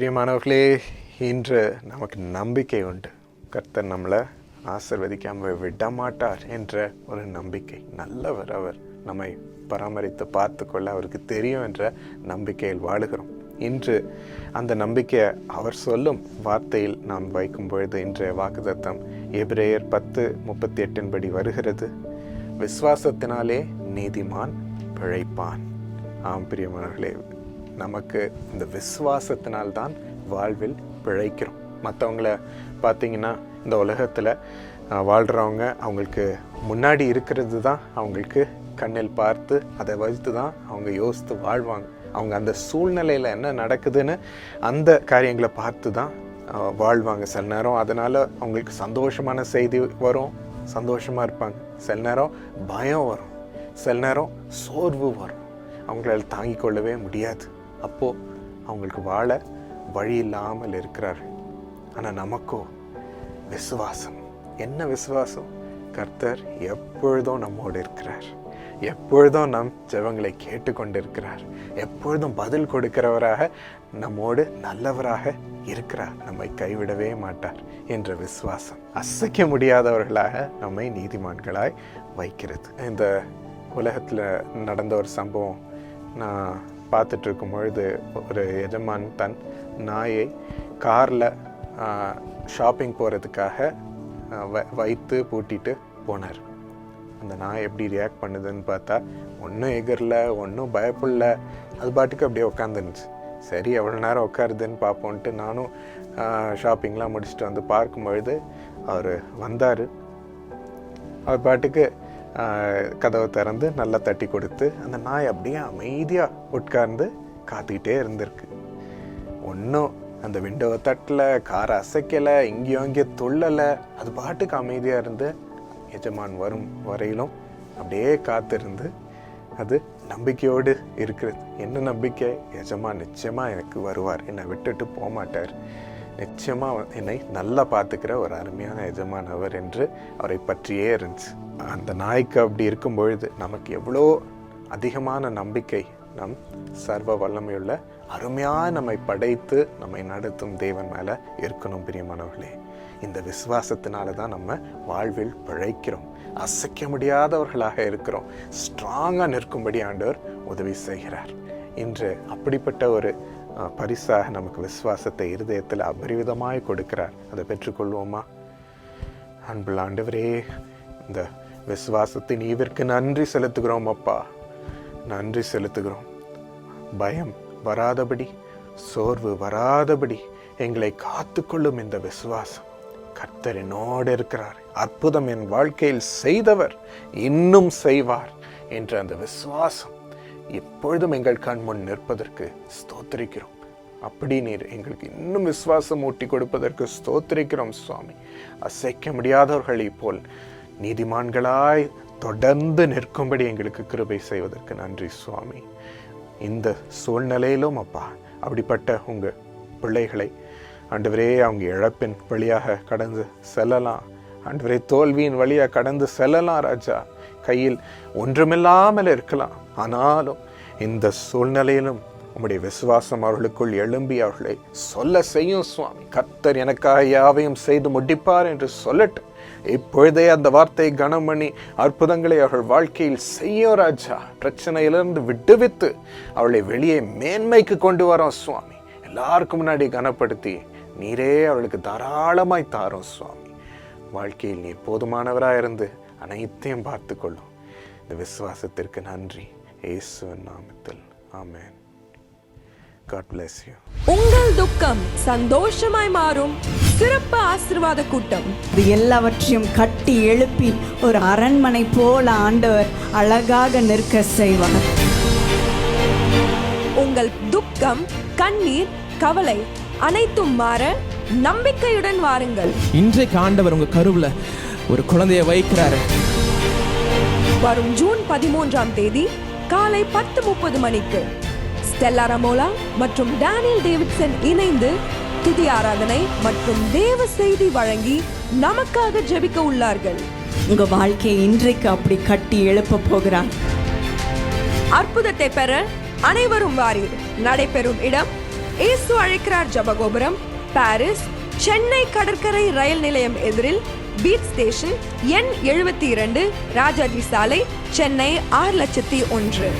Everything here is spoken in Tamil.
பிரியமானவர்களே இன்று நமக்கு நம்பிக்கை உண்டு. கர்த்தர் நம்மளை ஆசிர்வதிக்காமல் விடமாட்டார் என்ற ஒரு நம்பிக்கை. நல்லவர் அவர். நம்மை பராமரித்து பார்த்து கொள்ள அவருக்கு தெரியும் என்ற நம்பிக்கையில் வாழுகிறோம். இன்று அந்த நம்பிக்கையை அவர் சொல்லும் வார்த்தையில் நாம் வைக்கும் பொழுது இன்றைய வாக்குதத்தம் எபிரேயர் பத்து முப்பத்தி எட்டின் படி வருகிறது. விசுவாசத்தினாலே நீதிமான் பிழைப்பான். ஆம் பிரியமானவர்களே நமக்கு இந்த விசுவாசத்தினால்தான் வாழ்வில் பிழைக்கிறோம். மற்றவங்கள பார்த்தீங்கன்னா இந்த உலகத்தில் வாழ்கிறவங்க அவங்களுக்கு முன்னாடி இருக்கிறது தான் அவங்களுக்கு கண்ணில் பார்த்து அதை வைத்து தான் அவங்க யோசித்து வாழ்வாங்க. அவங்க அந்த சூழ்நிலையில் என்ன நடக்குதுன்னு அந்த காரியங்களை பார்த்து தான் வாழ்வாங்க. சில நேரம் அதனால் அவங்களுக்கு சந்தோஷமான செய்தி வரும் சந்தோஷமாக இருப்பாங்க. சில நேரம் பயம் வரும். சில நேரம் சோர்வு வரும். அவங்களால தாங்கிக் கொள்ளவே முடியாது. அப்போது அவங்களுக்கு வாழ வழி இல்லாமல் இருக்கிறார்கள். ஆனால் நமக்கோ விசுவாசம். என்ன விசுவாசம்? கர்த்தர் எப்பொழுதும் நம்மோடு இருக்கிறார். எப்பொழுதும் நம் ஜெபங்களை கேட்டுக்கொண்டிருக்கிறார். எப்பொழுதும் பதில் கொடுக்கிறவராக நம்மோடு நல்லவராக இருக்கிறார். நம்மை கைவிடவே மாட்டார் என்ற விசுவாசம் அசைக்க முடியாதவர்களாக நம்மை நீதிமான்களாய் வைக்கிறது. இந்த உலகத்தில் நடந்த ஒரு சம்பவம். நான் பார்த்துட்டு இருக்கும் பொழுது ஒரு எஜமான் தன் நாயை காரில் ஷாப்பிங் போகிறதுக்காக வ வைத்து பூட்டிட்டு போனார். அந்த நாய் எப்படி ரியாக்ட் பண்ணுதுன்னு பார்த்தா ஒன்றும் எகரில் ஒன்றும் பயப்படல அது பாட்டுக்கு அப்படியே உட்காந்துருந்துச்சு சரி எவ்வளோ நேரம் உட்காருதுன்னு பார்ப்போன்ட்டு நானும் ஷாப்பிங்லாம் முடிச்சுட்டு வந்து பார்க்கும் பொழுது அவர் வந்தார். அவர் பாட்டுக்கு கதவை திறந்து நல்லா தட்டி கொடுத்து அந்த நாய் அப்படியே அமைதியாக உட்கார்ந்து காத்துக்கிட்டே இருந்திருக்கு. ஒன்றும் அந்த விண்டோவை தட்டல காரை அசைக்கலை இங்கேயும் இங்கேயும் துள்ளலை. அது பாட்டுக்கு அமைதியாக இருந்து எஜமான் வரும் வரையிலும் அப்படியே காத்திருந்து அது நம்பிக்கையோடு இருக்கிறது. என்ன நம்பிக்கை? எஜமான் நிச்சயமாக எனக்கு வருவார். என்னை விட்டுட்டு போக மாட்டார் நிச்சயமாக என்னை நல்லா பார்த்துக்கிற ஒரு அருமையான எஜமான் அவர் என்று அவரை பற்றியே இருந்துச்சு. அந்த நாய்க்கு அப்படி இருக்கும் பொழுது நமக்கு எவ்வளோ அதிகமான நம்பிக்கை நம் சர்வ வல்லமையுள்ள அருமையாக நம்மை படைத்து நம்மை நடத்தும் தேவன் மேலே இருக்கணும் பிரியமானவர்களே. இந்த விசுவாசத்தினால தான் நம்ம வாழ்வில் பிழைக்கிறோம். அசைக்க முடியாதவர்களாக இருக்கிறோம். ஸ்ட்ராங்காக நிற்கும்படி ஆண்டவர் உதவி செய்கிறார். இன்று அப்படிப்பட்ட ஒரு பரிசாக நமக்கு விசுவாசத்தை இருதயத்தில் அபரிவிதமாய் கொடுக்கிறார் அதை பெற்றுக்கொள்வோமா அன்புள்ள ஆண்டவரே இந்த விசுவாசத்தின் ஈவிற்கு நன்றி செலுத்துகிறோம் அப்பா நன்றி செலுத்துகிறோம் பயம் வராதபடி சோர்வு வராதபடி எங்களை காத்துக்கொள்ளும் இந்த விசுவாசம் கர்த்தர் என்னோடு இருக்கிறார் அற்புதம் என் வாழ்க்கையில் செய்தவர் இன்னும் செய்வார் என்ற அந்த விசுவாசம் எப்பொழுதும் எங்கள் கண் முன் நிற்பதற்கு ஸ்தோத்திரிக்கிறோம். அப்படி நீர் எங்களுக்கு இன்னும் விசுவாசம் ஊட்டி கொடுப்பதற்கு ஸ்தோத்திரிக்கிறோம் சுவாமி. அசைக்க முடியாதவர்களைப் போல் நீதிமான்களாய் தொடர்ந்து நிற்கும்படி எங்களுக்கு கிருபை செய்வதற்கு நன்றி சுவாமி. இந்த சூழ்நிலையிலும் அப்பா அப்படிப்பட்ட உங்கள் பிள்ளைகளை ஆண்டவரே அவங்க இழப்பின் வழியாக கடந்து செல்லலாம். ஆண்டவரே தோல்வியின் வழியாக கடந்து செல்லலாம் ராஜா. கையில் ஒன்றுமில்லாமல் இருக்கலாம். ஆனாலும் இந்த சூழ்நிலையிலும் உம்முடைய விசுவாசம் அவர்களுக்குள் எழும்பி அவர்களை சொல்ல செய்யும் சுவாமி. கர்த்தர் எனக்காக யாவையும் செய்து முடிப்பார் என்று சொல்லட்டு இப்பொழுதே அந்த வார்த்தையை கனம் பண்ணி அற்புதங்களை அவர்கள் வாழ்க்கையில் செய்யும் ராஜா. பிரச்சனையிலிருந்து விடுவித்து அவளை வெளியே மேன்மைக்கு கொண்டு வரோம் சுவாமி. எல்லாருக்கும் முன்னாடி கனப்படுத்தி நீரே அவளுக்கு தாராளமாய் தாரோம் சுவாமி. வாழ்க்கையில் நீர் போதுமானவராக இருந்து அனைத்தையும் பார்த்து கொள்ளும் இந்த விசுவாசத்திற்கு நன்றி. இயேசுவின் நாமத்தில். ஆமென். God bless you. உங்கள் துக்கம் சந்தோஷமாய் மாறும். சிறப்பு ஆசீர்வாத கூட்டம். இது எல்லாவற்றையும் கட்டி எழுப்பி ஒரு அரண்மனை போல ஆண்டவர் அழகாக நிற்க செய்வார். உங்கள் துக்கம் கண்ணீர் கவலை அனைத்தும் மாற நம்பிக்கையுடன் வாருங்கள். இன்றைக்கு ஆண்டவர் உங்க கருவுல ஒரு குழந்தைய வைக்கிறாரு. வரும் ஜூன் பதிமூன்றாம் தேதி காலை பத்து முப்பது மணிக்கு ஸ்டெல்லா ரமோலா மற்றும் டேனியல் டேவிட்சன் இணைந்து துதி ஆராதனை மற்றும் தேவ செய்தி வழங்கி நமக்காக ஜெபிக்க உள்ளார்கள். உங்க வாழ்க்கையை இன்றைக்கு அப்படி கட்டி எழுப்ப போகிறார். அற்புதத்தை பெற அனைவரும் வாரீர். நடைபெறும் இடம் ஏசு அழைக்கிறார் ஜபகோபுரம் பாரிஸ் சென்னை கடற்கரை ரயில் நிலையம் எதிரில் பீட் ஸ்டேஷன் எண் எழுபத்தி இரண்டு ராஜாஜி சாலை சென்னை ஆறு லட்சத்தி ஒன்று.